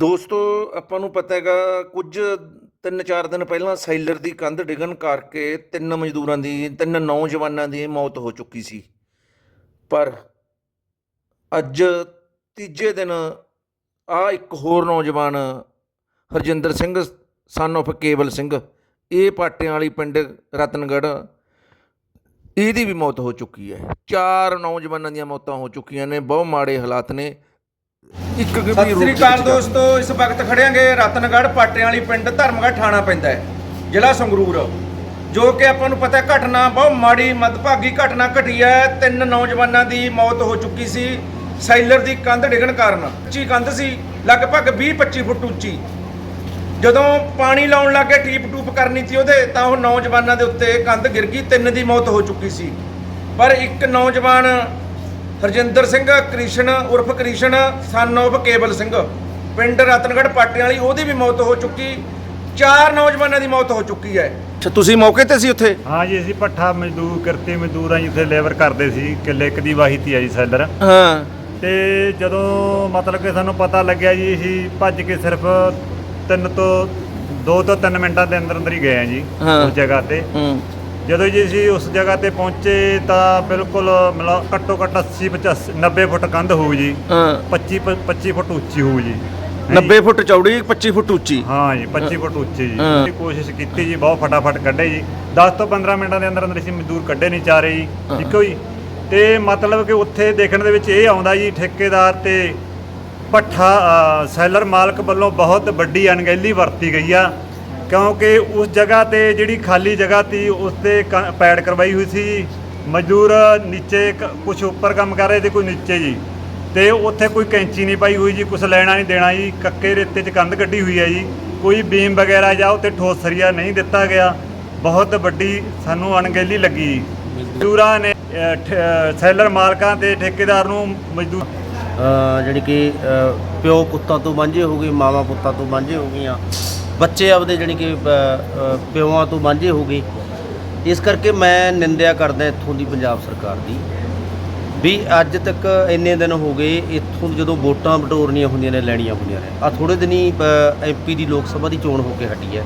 ਦੋਸਤੋ, ਆਪਾਂ ਨੂੰ ਪਤਾ ਹੈਗਾ, ਕੁਝ ਤਿੰਨ ਚਾਰ ਦਿਨ ਪਹਿਲਾਂ ਸੈਲਰ ਦੀ ਕੰਧ ਡਿੱਗਣ ਕਰਕੇ ਤਿੰਨ ਮਜ਼ਦੂਰਾਂ ਦੀ, ਤਿੰਨ ਨੌਜਵਾਨਾਂ ਦੀ ਮੌਤ ਹੋ ਚੁੱਕੀ ਸੀ। ਪਰ ਅੱਜ ਤੀਜੇ ਦਿਨ ਆ ਇੱਕ ਹੋਰ ਨੌਜਵਾਨ, ਹਰਜਿੰਦਰ ਸਿੰਘ ਸਨ of ਕੇਵਲ ਸਿੰਘ, ਇਹ ਪਾਟਿਆਂ ਵਾਲੀ ਪਿੰਡ ਰਤਨਗੜ੍ਹ, ਇਹਦੀ ਵੀ ਮੌਤ ਹੋ ਚੁੱਕੀ ਹੈ। ਚਾਰ ਨੌਜਵਾਨਾਂ ਦੀਆਂ ਮੌਤਾਂ ਹੋ ਚੁੱਕੀਆਂ ਨੇ, ਬਹੁਤ ਮਾੜੇ ਹਾਲਾਤ ਨੇ। ਇੱਕ ਸਤਿ ਸ੍ਰੀ ਅਕਾਲ ਦੋਸਤੋ ਇਸ ਵਕਤ ਖੜਿਆਂਗੇ ਰਤਨਗੜ੍ਹ ਪਾਟਿਆਂ ਵਾਲੀ ਪਿੰਡ ਧਰਮਗੜ੍ਹ ਥਾਣਾ ਪੈਂਦਾ ਹੈ ਜ਼ਿਲ੍ਹਾ ਸੰਗਰੂਰ। ਜੋ ਕਿ ਆਪਾਂ ਨੂੰ ਪਤਾ ਹੈ ਘਟਨਾ ਬਹੁਤ ਮਾੜੀ ਮਦਭਾਗੀ ਘਟਨਾ ਘਟੀ ਹੈ। ਤਿੰਨ ਨੌਜਵਾਨਾਂ ਦੀ ਮੌਤ ਹੋ ਚੁੱਕੀ ਸੀ। ਸੈਲਰ ਦੀ ਕੰਧ ਡਿੱਗਣ ਕਾਰਨ ਉੱਚੀ ਕੰਧ ਸੀ ਲਗਭਗ 20-25 ਫੁੱਟ ਉੱਚੀ। ਜਦੋਂ ਪਾਣੀ ਲਾਉਣ ਲੱਗੇ ਟੀਪ ਟੂਪ ਕਰਨੀ ਸੀ ਉਹਦੇ ਤਾਂ ਉਹ ਨੌਜਵਾਨਾਂ ਦੇ ਉੱਤੇ ਕੰਧ ਗਿਰ ਗਈ ਤਿੰਨ ਦੀ ਮੌਤ ਹੋ ਚੁੱਕੀ ਸੀ। ਪਰ ਇੱਕ ਨੌਜਵਾਨ ਹਰਜਿੰਦਰ ਸਿੰਘ ਕ੍ਰਿਸ਼ਨ ਉਰਫ ਕ੍ਰਿਸ਼ਨ ਸਨ of ਕੇਵਲ ਸਿੰਘ। ਪਿੰਡ ਰਤਨਗੜ੍ਹ ਪਾਟਿਆਂ ਵਾਲੀ ਉਹਦੀ ਵੀ ਮੌਤ ਹੋ ਚੁੱਕੀ। ਚਾਰ ਨੌਜਵਾਨਾਂ ਦੀ ਮੌਤ ਹੋ ਚੁੱਕੀ ਹੈ। ਅੱਛਾ ਤੁਸੀਂ ਮੌਕੇ ਤੇ ਸੀ ਉੱਥੇ? ਹਾਂ ਜੀ ਅਸੀਂ ਪੱਠਾ ਮਜ਼ਦੂਰ ਕਰਤੇ ਮਜ਼ਦੂਰ ਆ ਜੀ ਉੱਥੇ ਲੇਬਰ ਕਰਦੇ ਸੀ। ਕਿੱਲੇ ਇੱਕ ਦੀ ਵਾਹੀ ਤੀ ਆ ਜੀ ਸੈਲਰ ਹਾਂ। ਤੇ ਜਦੋਂ ਮਤਲਬ ਕਿ ਸਾਨੂੰ ਪਤਾ ਲੱਗਿਆ ਜੀ ਅਸੀਂ ਭੱਜ ਕੇ ਸਿਰਫ ਤਿੰਨ ਤੋਂ ਦੋ ਤੋਂ ਤਿੰਨ ਮਿੰਟਾਂ ਦੇ ਅੰਦਰ ਅੰਦਰ ਹੀ ਗਏ ਆ ਜੀ ਹਾਂ। ਉਸ ਜਗ੍ਹਾ ਤੇ। ਹੂੰ। ਜਦੋਂ ਜੀ ਅਸੀਂ ਉਸ ਜਗ੍ਹਾ ਤੇ ਪਹੁੰਚੇ ਤਾਂ ਬਿਲਕੁਲ ਮਤਲਬ ਘੱਟੋ ਘੱਟ 80 85 90 ਫੁੱਟ ਕੰਧ ਹੋਊ ਜੀ। ਹਾਂ। 25 ਪ- 25 ਫੁੱਟ ਉੱਚੀ ਹੋਊ ਜੀ। 90 ਫੁੱਟ ਚੌੜੀ 25 ਫੁੱਟ ਉੱਚੀ। ਹਾਂ ਜੀ 25 ਫੁੱਟ ਉੱਚੀ ਜੀ। ਅਸੀਂ ਕੋਸ਼ਿਸ਼ ਕੀਤੀ ਜੀ ਬਹੁਤ ਫਟਾਫਟ ਕੱਢੇ ਜੀ। 10 ਤੋਂ 15 ਮਿੰਟਾਂ ਦੇ ਅੰਦਰ ਅੰਦਰ ਅਸੀਂ ਮਜ਼ਦੂਰ ਕੱਢੇ ਨਹੀਂ ਚਾ ਰਹੇ ਜੀ। ਠੀਕ ਜੀ? ਤੇ ਮਤਲਬ ਕਿ ਉੱਥੇ ਦੇਖਣ ਦੇ ਵਿੱਚ ਇਹ ਆਉਂਦਾ ਜੀ ਠੇਕੇਦਾਰ ਤੇ ਪੱਠਾ ਅ, ਸੈਲਰ ਮਾਲਕ ਵੱਲੋਂ ਬਹੁਤ ਵੱਡੀ ਅਣਗਹਿਲੀ ਵਰਤੀ ਗਈ ਆ। ਕਿਉਂਕਿ ਉਸ ਜਗ੍ਹਾ ਤੇ ਜਿਹੜੀ ਖਾਲੀ ਜਗ੍ਹਾ ਤੀ ਉਸ ਤੇ ਕ- ਪੈੜ ਕਰਵਾਈ ਹੋਈ ਸੀ। ਮਜ਼ਦੂਰ ਨੀਚੇ ਕੁਛ ਉੱਪਰ ਕੰਮ ਕਰ ਰਹੇ ਤੇ ਕੋਈ ਨੀਚੇ ਜੀ। ਤੇ ਉੱਥੇ ਕੋਈ ਕੈਂਚੀ ਨਹੀਂ ਪਾਈ ਹੋਈ ਜੀ ਕੁਛ ਲੈਣਾ ਨਹੀਂ ਦੇਣਾ ਜੀ ਕੱਕੇ ਰੇਤੇ 'ਚ ਕੰਧ ਕੱਢੀ ਹੋਈ ਹੈ ਜੀ। ਕੋਈ ਬੀਮ ਵਗੈਰਾ ਜਾਂ ਉੱਤੇ ਠੋਸ ਸਰੀਆ ਨਹੀਂ ਦਿੱਤਾ ਗਿਆ। ਬਹੁਤ ਵੱਡੀ ਸਾਨੂੰ ਅਣਗਹਿਲੀ ਲੱਗੀ ਜੀ। ਮਜ਼ਦੂਰਾਂ ਨੇ ਅ, ਠ- ਅ, ਸੈਲਰ ਮਾਲਕਾਂ ਤੇ ਠੇਕੇਦਾਰ ਨੂੰ ਮਜ਼ਦੂਰ ਅ, ਜਿਹੜੀ ਕਿ ਅ, ਪਿਓ ਪੁੱਤਾਂ ਤੋਂ ਵਾਂਝੇ ਹੋ ਗਏ ਮਾਵਾਂ ਪੁੱਤਾਂ ਤੋਂ ਵਾਂਝੇ ਹੋ ਗਈਆਂ। ਬੱਚੇ ਆਪਦੇ ਜਿਹੜੀ ਕਿ ਅ, ਅ, ਤੋਂ ਵਾਂਝੇ ਹੋ ਗਏ। ਇਸ ਕਰਕੇ ਮੈਂ ਨਿੰਦਿਆ ਕਰਦਾ ਇੱਥੋਂ ਦੀ ਪੰਜਾਬ ਸਰਕਾਰ ਦੀ ਵੀ ਅੱਜ ਤੱਕ ਇੰਨੇ ਦਿਨ ਹੋ ਗਏ ਇੱਥੋਂ ਜਦੋਂ ਵੋਟਾਂ ਬਟੋਰਨੀਆਂ ਹੁੰਦੀਆਂ ਨੇ ਲੈਣੀਆਂ ਹੁੰਦੀਆਂ ਨੇ। ਆ ਥੋੜੇ ਦਿਨੀ ਐਮਪੀ ਦੀ ਲੋਕ ਸਭਾ ਦੀ ਚੋਣ ਹੋ ਕੇ ਹਟੀ ਹੈ।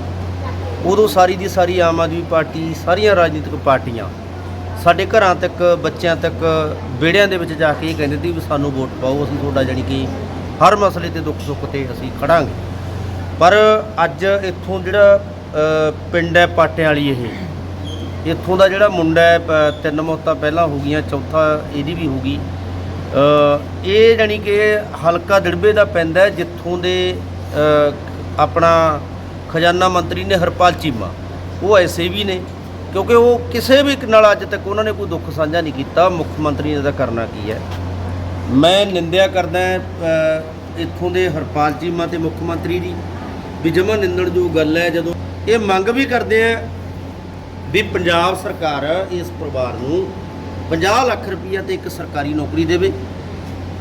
ਉਦੋਂ ਸਾਰੀ ਦੀ ਸਾਰੀ ਆਮ ਆਦਮੀ ਪਾਰਟੀ ਸਾਰੀਆਂ ਰਾਜਨੀਤਿਕ ਪਾਰਟੀਆਂ ਸਾਡੇ ਘਰਾਂ ਤੱਕ ਬੱਚਿਆਂ ਤੱਕ ਵਿਹੜਿਆਂ ਦੇ ਵਿੱਚ ਜਾ ਕੇ ਇਹ ਕਹਿੰਦੇ ਸੀ ਵੀ ਸਾਨੂੰ ਵੋਟ ਪਾਓ ਅਸੀਂ ਤੁਹਾਡਾ ਜਾਣੀ ਕਿ ਹਰ ਮਸਲੇ ਤੇ ਦੁੱਖ ਸੁੱਖ ਤੇ ਅਸੀਂ ਖੜਾਂਗੇ। ਪਰ ਅੱਜ ਇੱਥੋਂ ਜਿਹੜਾ ਪਿੰਡ ਹੈ ਪਾਟਿਆਂ ਵਾਲੀ ਇਹ, ਇੱਥੋਂ ਦਾ ਜਿਹੜਾ ਮੁੰਡਾ ਹੈ ਤਿੰਨ ਮੌਤਾਂ ਪਹਿਲਾਂ ਹੋ ਗਈਆਂ, ਚੌਥਾ ਇਹਦੀ ਵੀ ਹੋ ਗਈ। ਇਹ ਜਾਣੀ ਕਿ ਹਲਕਾ ਦਿੜਬੇ ਦਾ ਪੈਂਦਾ ਜਿੱਥੋਂ ਦੇ ਆਪਣਾ ਖਜ਼ਾਨਾ ਮੰਤਰੀ ਨੇ ਹਰਪਾਲ ਚੀਮਾ, ਉਹ ਐਸੇ ਵੀ ਨੇ, ਕਿਉਂਕਿ ਉਹ ਕਿਸੇ ਵੀ ਨਾਲ ਅੱਜ ਤੱਕ ਉਹਨਾਂ ਨੇ ਕੋਈ ਦੁੱਖ ਸਾਂਝਾ ਨਹੀਂ ਕੀਤਾ, ਮੁੱਖ ਮੰਤਰੀ ਨੇ ਤਾਂ ਕਰਨਾ ਕੀ ਹੈ। ਮੈਂ ਨਿੰਦਿਆ ਕਰਦਾ ਇੱਥੋਂ ਦੇ ਹਰਪਾਲ ਚੀਮਾ ਤੇ ਮੁੱਖ ਮੰਤਰੀ ਦੀ ਵੀ ਜਮਾ ਨਿੰਦਣਯੋਗ ਗੱਲ ਹੈ, ਜਦੋਂ ਇਹ ਮੰਗ ਵੀ ਕਰਦੇ ਆ ਵੀ ਪੰਜਾਬ ਸਰਕਾਰ ਇਸ ਪਰਿਵਾਰ ਨੂੰ 50 ਲੱਖ ਰੁਪਈਆ ਤੇ ਇੱਕ ਸਰਕਾਰੀ ਨੌਕਰੀ ਦੇਵੇ।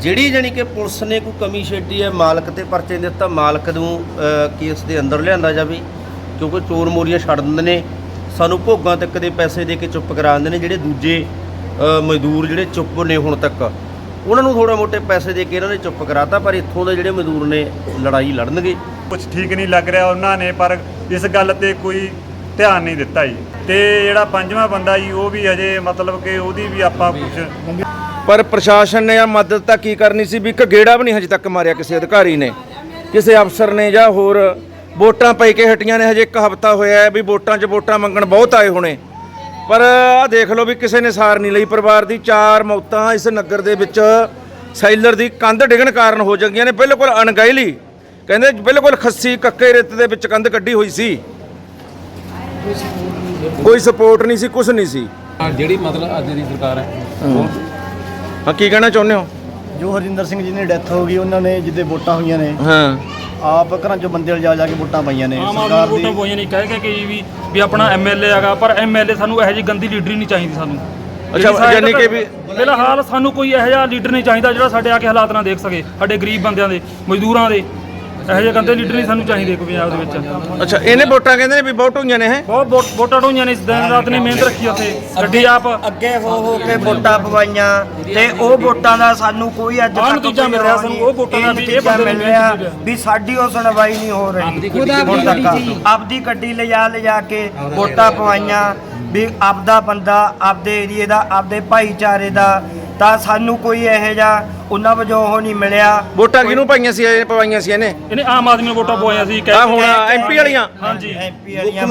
ਜਿਹੜੀ ਜਾਣੀ ਕਿ ਪੁਲਿਸ ਨੇ ਕੋਈ ਕਮੀ ਛੇਡੀ ਹੈ, ਮਾਲਕ ਤੇ ਪਰਚੇ ਦਿੱਤਾ, ਮਾਲਕ ਨੂੰ ਕੇਸ ਦੇ ਅੰਦਰ ਲਿਆਂਦਾ ਜਾਵੇ, ਕਿਉਂਕਿ ਚੋਰ ਮੋਰੀਆਂ ਛੱਡ ਦਿੰਦੇ ਨੇ, ਸਾਨੂੰ ਭੋਗਾਂ ਤੱਕ ਦੇ ਪੈਸੇ ਦੇ ਕੇ ਚੁੱਪ ਕਰਾ ਦਿੰਦੇ ਨੇ, ਜਿਹੜੇ ਦੂਜੇ ਮਜ਼ਦੂਰ ਜਿਹੜੇ ਚੁੱਪ ਨੇ ਹੁਣ ਤੱਕ, ਉਹਨਾਂ ਨੂੰ ਥੋੜਾ ਮੋਟੇ ਪੈਸੇ ਦੇ ਕੇ ਇਹਨਾਂ ਨੇ ਚੁੱਪ ਕਰਾਤਾ, ਪਰ ਇੱਥੋਂ ਦੇ ਜਿਹੜੇ ਮਜ਼ਦੂਰ ਨੇ, ਲੜਾਈ ਲੜਨਗੇ। ਕੁਝ ਠੀਕ ਨਹੀਂ ਲੱਗ ਰਿਹਾ ਉਹਨਾਂ ਨੇ, ਪਰ ਇਸ ਗੱਲ ਤੇ ਕੋਈ ਧਿਆਨ ਨਹੀਂ ਦਿੱਤਾ ਜੀ। ਤੇ ਜਿਹੜਾ ਪੰਜਵਾਂ ਬੰਦਾ ਜੀ, ਉਹ ਵੀ ਹਜੇ ਮਤਲਬ ਕਿ ਉਹਦੀ ਵੀ ਆਪਾਂ ਕੁਝ ਪਰ ਪ੍ਰਸ਼ਾਸਨ ਨੇ ਆ ਮਦਦ ਤਾਂ ਕੀ ਕਰਨੀ ਸੀ ਵੀ ਇੱਕ ਗੇੜਾ ਵੀ ਨਹੀਂ ਹਜੇ ਤੱਕ ਮਾਰਿਆ ਕਿਸੇ ਅਧਿਕਾਰੀ ਨੇ। ਕਿਸੇ ਅਫਸਰ ਨੇ ਜਾਂ ਹੋਰ ਵੋਟਾਂ ਪਈ ਕੇ ਹਟੀਆਂ ਨੇ, ਹਜੇ ਇੱਕ ਹਫ਼ਤਾ ਹੋਇਆ ਵੀ ਵੋਟਾਂ 'ਚ ਵੋਟਾਂ ਮੰਗਣ ਬਹੁਤ ਆਏ ਹੋਣੇ। ਪਰ ਆ ਦੇਖ ਲਓ ਵੀ ਕਿਸੇ ਨੇ ਸਾਰ ਨਹੀਂ ਲਈ। ਪਰਿਵਾਰ ਦੀ ਚਾਰ ਮੌਤਾਂ ਇਸ ਨਗਰ ਦੇ ਵਿੱਚ ਸੈਲਰ ਦੀ ਕੰਧ ਡਿੱਗਣ ਕਾਰਨ ਹੋ ਜਾਂਦੀਆਂ ਨੇ। ਬਿਲਕੁਲ ਅਣਗਹਿਲੀ ਕਹਿੰਦੇ ਬਿਲਕੁਲ ਖੱਸੀ ਕੱਕੇ ਰੇਤ ਦੇ ਵਿੱਚ ਕੰਧ ਕੱਢੀ ਹੋਈ ਸੀ। ਕੋਈ ਸਪੋਰਟ ਨਹੀਂ ਸੀ ਕੁਝ ਨਹੀਂ ਸੀ। ਜਿਹੜੀ ਮਤਲਬ ਅੱਜ ਦੀ ਸਰਕਾਰ ਹੈ ਉਹ ਹਾਂ ਕੀ ਕਹਿਣਾ ਚਾਹੁੰਦੇ ਹੋ? ਜੋ ਹਰਜਿੰਦਰ ਸਿੰਘ ਜੀ ਦੀ ਡੈਥ ਹੋ ਗਈ ਉਹਨਾਂ ਨੇ ਜਿੱਦੇ ਵੋਟਾਂ ਹੋਈਆਂ ਨੇ ਹਾਂ। ਆਪ ਘਰਾਂ ਚੋਂ ਬੰਦੇ ਲਿਜਾ ਜਾ ਕੇ ਵੋਟਾਂ ਪਾਈਆਂ ਨੇ। ਆਮ ਸਰਕਾਰ ਆਦਮੀ ਦੀ ਵੋਟਾਂ ਪੋਈਆਂ ਨਹੀਂ ਕਹਿ ਕੇ ਕਿ ਵੀ ਵੀ ਆਪਣਾ ਐਮਐਲਏ ਹੈਗਾ ਪਰ ਐਮਐਲਏ ਸਾਨੂੰ ਇਹੋ ਜਿਹੀ ਗੰਦੀ ਲੀਡਰ ਨਹੀਂ ਚਾਹੀਦੀ ਸਾਨੂੰ। ਅੱਛਾ, ਜਿਹੜੀ ਸਾਡੇ ਯਾਨੀ ਕਿ ਵੀ- ਫਿਲਹਾਲ ਸਾਨੂੰ ਕੋਈ ਇਹੋ ਜਿਹਾ ਲੀਡਰ ਨਹੀਂ ਚਾਹੀਦਾ ਜਿਹੜਾ ਸਾਡੇ ਆ ਕੇ ਹਾਲਾਤ ਨਾ ਦੇਖ ਸਕੇ ਸਾਡੇ ਗਰੀਬ ਬੰਦਿਆਂ ਦੇ ਮਜ਼ਦੂਰਾਂ ਦੇ। ਇਹੋ ਜਿਹੇ ਗੰਦੇ ਲੀਡਰ ਨਹੀਂ ਸਾਨੂੰ ਚਾਹੀਦੇ ਕੋਈ ਪੰਜਾਬ ਦੇ ਵਿੱਚ। ਅੱਛਾ ਇਹਨੇ ਵੋਟਾਂ ਕਹਿੰਦੇ ਨੇ ਵੀ ਬਹੁਤ ਹੋਈਆਂ ਨੇ ਇਹ? ਬਹੁਤ ਵੋਟ- ਵੋਟਾਂ ਢੋਈਆਂ ਨੇ ਇਸ ਦਿਨ ਰਾਤ ਨੇ ਮਿਹਨਤ ਰੱਖੀ ਉੱਥੇ। ਗੱਡੀ ਆਪ ਅੱਗੇ ਹੋ ਹੋ ਕੇ ਵੋਟਾਂ ਪਵਾਈਆਂ ਤੇ ਉਹ ਵੋਟਾਂ ਦਾ ਸਾਨੂੰ ਕੋਈ ਅੱਜ ਆਹ ਤੱਕ ਨਤੀਜਾ ਕੋਈ ਮਿਲ ਰਿਹਾ ਸਾਨੂੰ, ਉਹ ਵੋਟਾਂ ਦਾ ਵੀ ਇਹ ਨਤੀਜਾ ਬੰਦੇ ਮਿਲ ਨੂੰ ਰਿਹਾ ਵੀ ਸਾਡੀ ਉਹ ਸੁਣਵਾਈ ਨਹੀਂ ਹੋ ਰਹੀ। ਹੁਣ ਤੱਕ ਆਪਦੀ ਗੱਡੀ ਲਿਜਾ ਲਿਜਾ ਕੇ ਵੋਟਾਂ ਪਵਾਈਆਂ ਵੀ ਆਪਦਾ ਬੰਦਾ ਆਪਦੇ ਏਰੀਏ ਦਾ ਆਪਦੇ ਭਾਈਚਾਰੇ ਦਾ ਤਾਂ ਸਾਨੂੰ ਕੋਈ ਇਹੋ ਜਿਹਾ ਉਹਨਾਂ ਵਜੋਂ ਉਹ ਨਹੀਂ ਮਿਲਿਆ। ਵੋਟਾਂ ਕਿਹਨੂੰ ਪਾਈਆਂ ਸੀ ਇਹ ਪਵਾਈਆਂ ਸੀ ਇਹਨੇ? ਇਹਨੇ ਆਮ ਆਦਮੀ ਨੂੰ ਵੋਟਾਂ ਪਵਾਈਆਂ ਸੀ ਕਹਿ ਆ ਹੁਣ ਐਮਪੀ ਵਾਲੀਆਂ? ਹਾਂਜੀ। ਐਮਪੀ ਵਾਲੀਆਂ